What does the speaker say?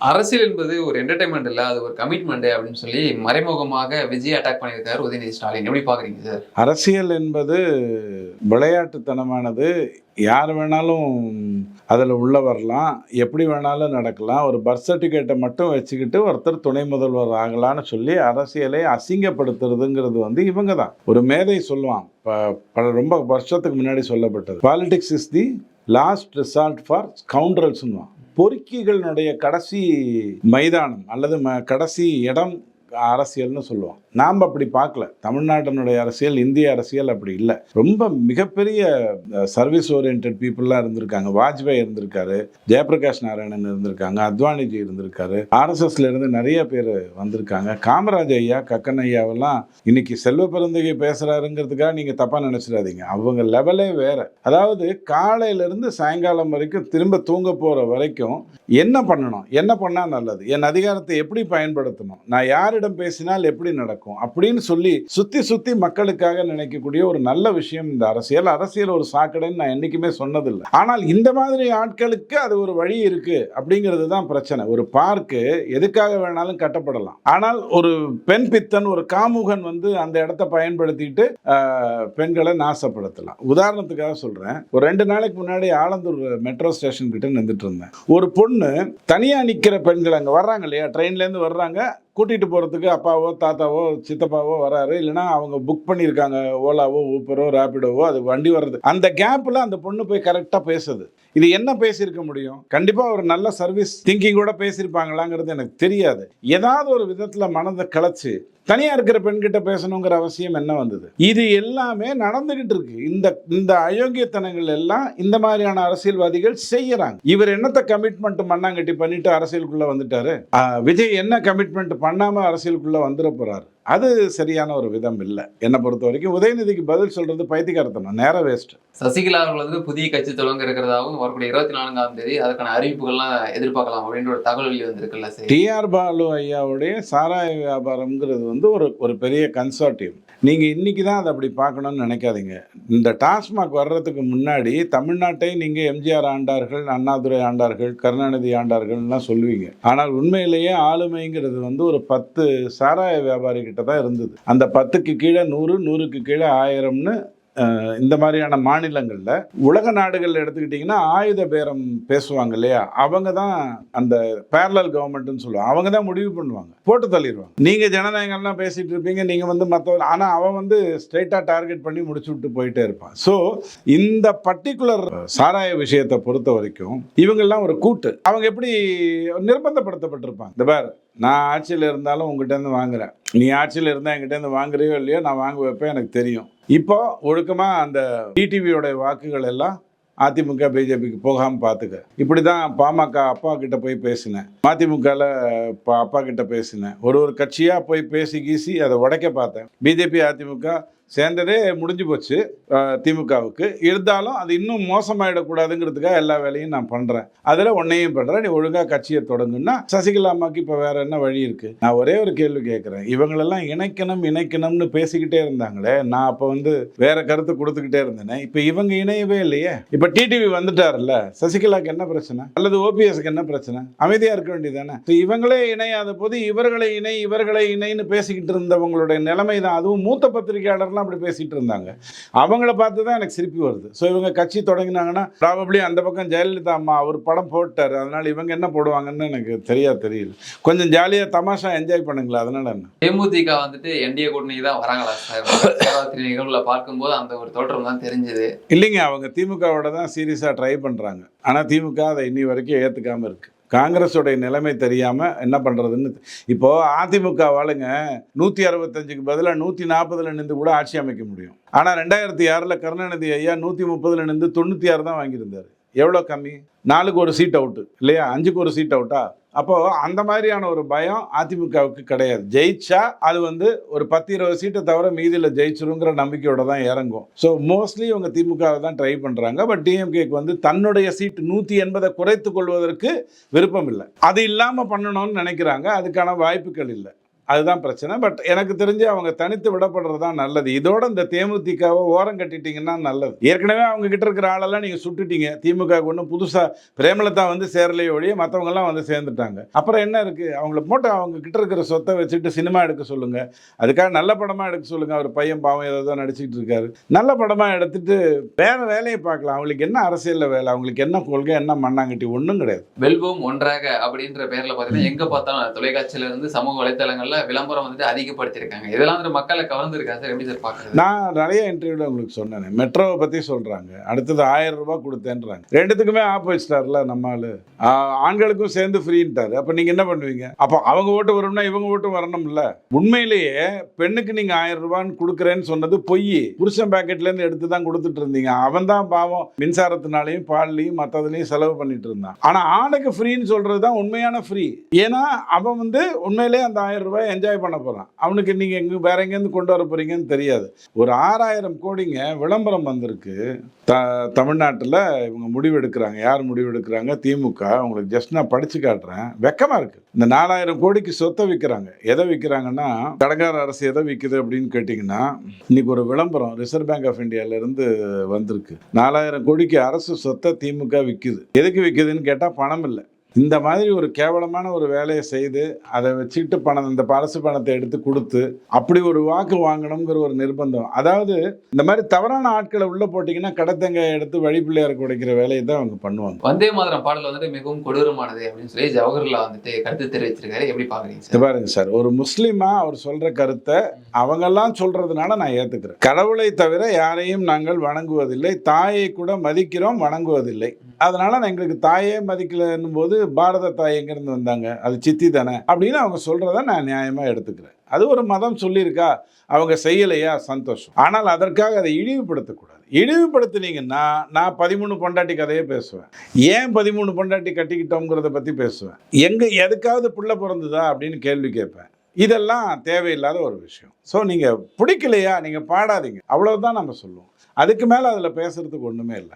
அரசியல் என்பது ஒரு என்டர்டைன்மெண்ட் இல்லை அது ஒரு கமிட்மெண்ட் அப்படின்னு சொல்லி மறைமுகமாக விஜய் அட்டாக் பண்ணியிருக்காரு உதயநிதி ஸ்டாலின். எப்படி பார்க்குறீங்க சார் அரசியல் என்பது விளையாட்டுத்தனமானது. யார் வேணாலும் அதில் உள்ள வரலாம். எப்படி வேணாலும் நடக்கலாம். ஒரு பர்த் சர்டிஃபிகேட்டை மட்டும் வச்சுக்கிட்டு ஒருத்தர் துணை முதல்வர் ஆகலான்னு சொல்லி அரசியலை அசிங்கப்படுத்துறதுங்கிறது வந்து இவங்க தான். ஒரு மேதை சொல்லுவான். ப- பல ரொம்ப வருஷத்துக்கு முன்னாடி சொல்லப்பட்டது. Politics is the last resort for ஸ்கவுண்டரல்ஸ்னுவான் பொறுக்கிகளினுடைய கடைசி மைதானம் அல்லது ம கடைசி இடம் அரசியல்னு சொல்லுவோம். நாம் அப்படி பார்க்கல. தமிழ்நாட்டினுடைய அரசியல் இந்திய அரசியல் அப்படி இல்லை. ரொம்ப மிகப்பெரிய சர்வீஸ் ஓரியன்ட் பீப்புளாக இருந்திருக்காங்க. வாஜ்பாய் இருந்திருக்காரு ஜெயபிரகாஷ் நாராயணன் இருந்திருக்காங்க அத்வானிஜி இருந்திருக்காரு ஆர்எஸ்எஸ்ல இருந்து நிறைய பேர் வந்திருக்காங்க. காமராஜ் ஐயா கக்கன் ஐயாவெல்லாம் இன்னைக்கு செல்வ பெருந்தகை பேசுறாருங்கிறதுக்காக நீங்க தப்பா நினைச்சிடாதீங்க. அவங்க லெவலே வேற. அதாவது காலையிலிருந்து சாயங்காலம் வரைக்கும் திரும்ப தூங்க போற வரைக்கும் என்ன பண்ணணும்? என்ன பண்ணால் நல்லது? என் அதிகாரத்தை எப்படி பயன்படுத்தணும்? நான் யாரிடம் பேசினால் எப்படி நடக்கும்? அப்படின்னு சொல்லி சுத்தி சுத்தி மக்களுக்காக நினைக்கக்கூடிய ஒரு நல்ல விஷயம் இந்த அரசியல். அரசியல் ஒரு சாக்கடைன்னு நான் என்றைக்குமே சொன்னதில்லை. ஆனால் இந்த மாதிரி ஆட்களுக்கு அது ஒரு வழி இருக்கு அப்படிங்கிறது தான் பிரச்சனை. ஒரு பார்க்கு எதுக்காக வேணாலும் கட்டப்படலாம். ஆனால் ஒரு பெண் பித்தன் ஒரு காமுகன் வந்து அந்த இடத்த பயன்படுத்திட்டு பெண்களை நாசப்படுத்தலாம். உதாரணத்துக்காக சொல்றேன். ஒரு ரெண்டு நாளைக்கு முன்னாடி ஆலந்தூர் மெட்ரோ ஸ்டேஷன் கிட்ட நின்றுட்டு இருந்தேன். ஒரு பொண்ணு தனியாக நிற்கிற பெண்கள் அங்கே வர்றாங்க இல்லையா? ட்ரெயின்லேருந்து வர்றாங்க. கூட்டிகிட்டு போகிறதுக்கு அப்பாவோ தாத்தாவோ சித்தப்பாவோ வராரு. இல்லைன்னா அவங்க புக் பண்ணியிருக்காங்க. ஓலாவோ ஊப்பரோ ரேபிடோவோ அது வண்டி வர்றது. அந்த கேப்பில் அந்த பொண்ணு போய் கரெக்டாக பேசுது. இது என்ன பேசியிருக்க முடியும்? கண்டிப்பாக ஒரு நல்ல சர்வீஸ் திங்கிங் கூட பேசியிருப்பாங்களாங்கிறது எனக்கு தெரியாது. ஏதாவது ஒரு விதத்தில் மனதை கலைச்சு தனியா இருக்கிற பெண்கிட்ட பேசணுங்கிற அவசியம் என்ன வந்தது? இது எல்லாமே நடந்துகிட்டு இருக்கு. இந்த இந்த அயோக்கியத்தனங்கள் எல்லாம் இந்த மாதிரியான அரசியல்வாதிகள் செய்யறாங்க. இவர் என்னத்த கமிட்மெண்ட் மண்ணாங்கட்டி பண்ணிட்டு அரசியலுக்குள்ள வந்துட்டாரு? விஜய் என்ன கமிட்மெண்ட் பண்ணாம அரசியலுக்குள்ள வந்துட போறாரு? அது சரியான ஒரு விதம் இல்லை. என்னை பொறுத்த வரைக்கும் உதயநிதிக்கு பதில் சொல்றது பைத்தியக்காரத்தனம் நேரம் வேஸ்ட் சசிகலா அவர்கள் வந்து புதிய கட்சி தொடங்க இருக்கிறதாகவும் வரக்கூடிய இருபத்தி நான்காம் தேதி அதுக்கான அறிவிப்புகள்லாம் எதிர்பார்க்கலாம் அப்படின்ற ஒரு தகவல் வந்திருக்குல்ல சரி. டிஆர் பாலு ஐயாவுடைய சாராய வியாபாரம்ங்கிறது வந்து ஒரு ஒரு பெரிய கன்சார்டிவ் நீங்கள் இன்றைக்கி தான் அதை அப்படி பார்க்கணும்னு நினைக்காதீங்க. இந்த டாஸ்மாக் வர்றதுக்கு முன்னாடி தமிழ்நாட்டை நீங்கள் எம்ஜிஆர் ஆண்டார்கள் அண்ணாதுரை ஆண்டார்கள் கருணாநிதி ஆண்டார்கள்லாம் சொல்லுவீங்க. ஆனால் உண்மையிலேயே ஆளுமைங்கிறது வந்து ஒரு பத்து சாராய வியாபாரி கிட்ட தான் இருந்தது. அந்த பத்துக்கு கீழே நூறு நூறுக்கு கீழே ஆயிரம்னு இந்த மாதிரியான மாநிலங்களில் உலக நாடுகள் எடுத்துக்கிட்டிங்கன்னா ஆயுத பேரம் பேசுவாங்க இல்லையா? அவங்க தான் அந்த பேரலல் கவர்மெண்ட்னு சொல்லுவாங்க. அவங்க தான் முடிவு பண்ணுவாங்க. போட்டு தள்ளிடுவாங்க. நீங்கள் ஜனநாயகம்லாம் பேசிகிட்டு இருப்பீங்க நீங்கள் வந்து மற்ற ஆனால் அவன் வந்து ஸ்ட்ரைட்டாக டார்கெட் பண்ணி முடிச்சு விட்டு போயிட்டே இருப்பான். ஸோ இந்த பர்டிகுலர் சாராய விஷயத்தை பொறுத்த வரைக்கும் இவங்கெல்லாம் ஒரு கூட்டு. அவங்க எப்படி நிர்பந்தப்படுத்தப்பட்டிருப்பாங்க? இந்த பார் நான் ஆட்சியில் இருந்தாலும் உங்கள்கிட்ட இருந்து வாங்குறேன். நீ ஆட்சியில் இருந்தால் என்கிட்ட இருந்து வாங்குறியோ இல்லையோ நான் வாங்க வைப்பேன் எனக்கு தெரியும். இப்போ ஒழுக்கமாக அந்த டிடிவியோட வாக்குகள் எல்லாம் அதிமுக பிஜேபிக்கு போகாமல் பார்த்துக்க இப்படி தான் பாமக அப்பா கிட்ட போய் பேசினேன். மதிமுகவில் அப்பா கிட்ட பேசினேன். ஒரு ஒரு கட்சியாக போய் பேசி கீசி அதை உடைக்க பார்த்தேன். பிஜேபி அதிமுக சேர்ந்ததே முடிஞ்சு போச்சு திமுகவுக்கு. இருந்தாலும் அது இன்னும் மோசமாயிடக்கூடாதுங்கிறதுக்காக எல்லா வேலையும் நான் பண்ணுறேன் அதில் ஒன்றையும் பண்ணுறேன் நீ ஒழுங்காக கட்சியை தொடங்குன்னா சசிகலா அம்மாக்கு இப்போ வேறு என்ன வழி இருக்குது நான் ஒரே ஒரு கேள்வி கேட்குறேன் இவங்களெல்லாம் இணைக்கணும் இணைக்கணும்னு பேசிக்கிட்டே இருந்தாங்களே நான் அப்போ வந்து வேறு கருத்து கொடுத்துக்கிட்டே இருந்தேனே இப்போ இவங்க இணையவே இல்லையே. இப்போ டிடிவி வந்துட்டார்ல சசிகலாக்கு என்ன பிரச்சனை? அல்லது ஓபிஎஸ்க்கு என்ன பிரச்சனை? அமைதியாக இருக்க வேண்டியதானே இவங்களே இணையாத போது இவர்களை இணை இவர்களை இணைன்னு பேசிக்கிட்டு இருந்தவங்களுடைய நிலைமை தான் அதுவும் மூத்த பத்திரிகையாளர்லாம் அப்படி பேசிட்டு இருந்தாங்க. அவங்கள பார்த்து தான் எனக்கு சிரிப்பு வருது. ஸோ இவங்க கட்சி தொடங்கினாங்கன்னா ப்ராபப்ளி அந்த பக்கம் ஜெயலலிதா அம்மா அவர் படம் போட்டார். அதனால இவங்க என்ன போடுவாங்கன்னு எனக்கு தெரியா தெரியல. கொஞ்சம் ஜாலியாக தமாஷா என்ஜாய் பண்ணுங்களேன். அதனால என்ன? தேமுதிக வந்துட்டு என்டிஏ கூட்டணிக்கு தான் வராங்களா சார்? நிகழ்வுல பார்க்கும்போது அந்த ஒரு தோற்றம் தான் தெரிஞ்சது. இல்லைங்க அவங்க திமுகவோட தான் சீரியஸாக ட்ரை பண்ணுறாங்க ஆனால் திமுக அதை இன்னி வரைக்கும் ஏற்றுக்காமல் இருக்கு. காங்கிரஸோடைய நிலைமை தெரியாமல் என்ன பண்ணுறதுன்னு இப்போது அதிமுக வாளுங்க நூற்றி அறுபத்தஞ்சுக்கு பதிலாக நூற்றி நாற்பதில் நின்று கூட ஆட்சி அமைக்க முடியும். ஆனால் ரெண்டாயிரத்தி ஆறில் கருணாநிதி ஐயா நூற்றி முப்பதில் நின்று தொண்ணூற்றி ஆறு தான் வாங்கியிருந்தார். எவ்வளோ கம்மி? நாலுக்கு ஒரு சீட் அவுட்டு இல்லையா? அஞ்சுக்கு ஒரு சீட் அவுட்டா அப்போது அந்த மாதிரியான ஒரு பயம் அதிமுகவுக்கு கிடையாது. ஜெயிச்சா அது வந்து ஒரு பத்து இருபது சீட்டை தவிர மீதியில் ஜெயிச்சிருங்கிற நம்பிக்கையோட தான் இறங்கும். ஸோ மோஸ்ட்லி இவங்க திமுகவை தான் ட்ரை பண்ணுறாங்க பட் டிஎம்கேக்கு வந்து தன்னுடைய சீட் நூற்றி எண்பதை குறைத்து கொள்வதற்கு விருப்பம் இல்லை. அது இல்லாமல் பண்ணணும்னு நினைக்கிறாங்க. அதுக்கான வாய்ப்புகள் இல்லை. அதுதான் பிரச்சனை. பட் எனக்கு தெரிஞ்சு அவங்க தனித்து விடப்படுறது தான் நல்லது. இதோட இந்த தேமுதிகவை ஓரம் கட்டிட்டீங்கன்னா நல்லது. ஏற்கனவே அவங்க கிட்ட இருக்கிற ஆளெல்லாம் நீங்கள் சுட்டுட்டீங்க. திமுக ஒன்றும் புதுசாக பிரேமலதா வந்து சேரலையே ஒழிய மற்றவங்கெல்லாம் வந்து சேர்ந்துட்டாங்க. அப்புறம் என்ன இருக்குது அவங்கள போட்டு அவங்க கிட்ட இருக்கிற சொத்தை வச்சுட்டு சினிமா எடுக்க சொல்லுங்கள் அதுக்காக நல்ல படமாக எடுக்க சொல்லுங்கள் அவர் பையன் பாவம் ஏதோ நடிச்சிட்டு இருக்காரு. நல்ல படமாக எடுத்துட்டு வேற வேலையை பார்க்கலாம். அவங்களுக்கு என்ன அரசியலில் வேலை? அவங்களுக்கு என்ன கொள்கை? என்ன மண்ணாங்கட்டி? ஒன்றும் கிடையாது. வெல்வோம் ஒன்றாக அப்படின்ற பேர்ல பார்த்தீங்கன்னா எங்க பார்த்தாலும் தொலைக்காட்சியில இருந்து சமூக வலைத்தளங்கள்ல விளம்பரம் வந்துட்டு அதிகப்படுத்தியிருக்காங்க. இதெல்லாம் வந்து மக்களை கவர்ந்துருக்கா சார்? எப்படி சார் பார்க்குறது? நான் நிறைய இன்டர்வியூவில் உங்களுக்கு சொன்னேன். மெட்ரோவை பற்றி சொல்கிறாங்க அடுத்தது ஆயிரம் ரூபாய் கொடுத்தேன்றாங்க. ரெண்டுத்துக்குமே ஆப்போசிட்டார்ல நம்ம ஆளு. ஆஹ் ஆண்களுக்கும் சேர்ந்து ஃப்ரீன்ட்டார். அப்போ நீங்கள் என்ன பண்ணுவீங்க? அப்போ அவங்க ஓட்டு வரணும்னா இவங்க ஓட்டு வரணும்ல. உண்மையிலேயே பெண்ணுக்கு நீங்கள் ஆயிரம் ரூபான்னு கொடுக்குறேன்னு சொன்னது பொய். புருஷன் பேக்கெட்லேருந்து எடுத்து தான் கொடுத்துட்டு இருந்தீங்க. அவன் தான் பாவம் மின்சாரத்தினாலையும் பால்லையும் மற்றதுலையும் செலவு பண்ணிட்டு இருந்தான். ஆனால் ஆணுக்கு ஃப்ரீன்னு சொல்கிறது தான் உண்மையான ஃப்ரீ ஏன்னா அவன் வந்து உண்மையிலேயே அந்த ஆயிரம் ரூபாய் என்ஜாய் பண்ண போகிறான் அவனுக்கு நீங்கள் எங்கே வேற எங்கேருந்து கொண்டு வர போகிறீங்கன்னு தெரியாது. ஒரு ஆறாயிரம் கோடிங்க விளம்பரம் வந்திருக்கு. த தமிழ்நாட்டில் இவங்க முடிவெடுக்கிறாங்க. யார் முடிவெடுக்கிறாங்க? திமுக. உங்களுக்கு ஜஸ்ட் நான் படித்து காட்டுறேன். வெக்கமாக இருக்குது இந்த நாலாயிரம் கோடிக்கு சொத்தை விற்கிறாங்க எதை விற்கிறாங்கன்னா கடங்கார அரசு எதை விற்குது அப்படின்னு கேட்டிங்கன்னா இன்னைக்கு ஒரு விளம்பரம் ரிசர்வ் பேங்க் ஆஃப் இந்தியாவிலேருந்து வந்திருக்கு. நாலாயிரம் கோடிக்கு அரசு சொத்தை திமுக விற்குது எதுக்கு விற்குதுன்னு கேட்டால் பணம் இல்லை. இந்த மாதிரி ஒரு கேவலமான ஒரு வேலையை செய்து அதை வச்சுக்கிட்டு பணம் இந்த அரசு பணத்தை எடுத்து கொடுத்து அப்படி ஒரு வாக்கு வாங்கணுங்கிற ஒரு நிர்பந்தம். அதாவது இந்த மாதிரி தவறான ஆட்களை உள்ள போட்டிங்கன்னா கடத்தங்காய் எடுத்து வழிப்பிள்ளையாருக்கு உடைக்கிற வேலையை தான் அவங்க பண்ணுவாங்க. வந்தே மாதரம் பாடல் வந்துட்டு மிகவும் கொடூரமானது அப்படின்னு சொல்லி ஜவஹர்லால் வந்துட்டு கருத்து தெரிவிச்சிருக்காரு. எப்படி பாக்குறீங்க பாருங்க சார் ஒரு முஸ்லீமா அவர் சொல்ற கருத்தை அவங்கெல்லாம் சொல்றதுனால நான் ஏத்துக்கிறேன். கடவுளை தவிர யாரையும் நாங்கள் வணங்குவதில்லை. தாயை கூட மதிக்கிறோம் வணங்குவதில்லை. அதனால நான் எங்களுக்கு தாயே மதிக்கலன்னும் போது பாரத தாய் எங்கேருந்து வந்தாங்க? அது சித்தி தானே? அப்படின்னு அவங்க சொல்கிறத நான் நியாயமாக எடுத்துக்கிறேன். அது ஒரு மதம் சொல்லியிருக்கா? அவங்க செய்யலையா? சந்தோஷம். ஆனால் அதற்காக அதை இழிவுபடுத்தக்கூடாது. இழிவுபடுத்துனீங்கன்னா நான் பதிமூணு பொண்டாட்டி கதையே பேசுவேன். ஏன் பதிமூணு பொண்டாட்டி கட்டிக்கிட்டோங்கிறத பற்றி பேசுவேன். எங்கே எதுக்காவது பிள்ளை பிறந்ததா அப்படின்னு கேள்வி கேட்பேன். இதெல்லாம் தேவையில்லாத ஒரு விஷயம். ஸோ நீங்கள் பிடிக்கலையா? நீங்கள் பாடாதீங்க. அவ்வளோதான் நம்ம சொல்லுவோம். அதுக்கு மேலே அதில் பேசுகிறதுக்கு ஒன்றுமே இல்லை.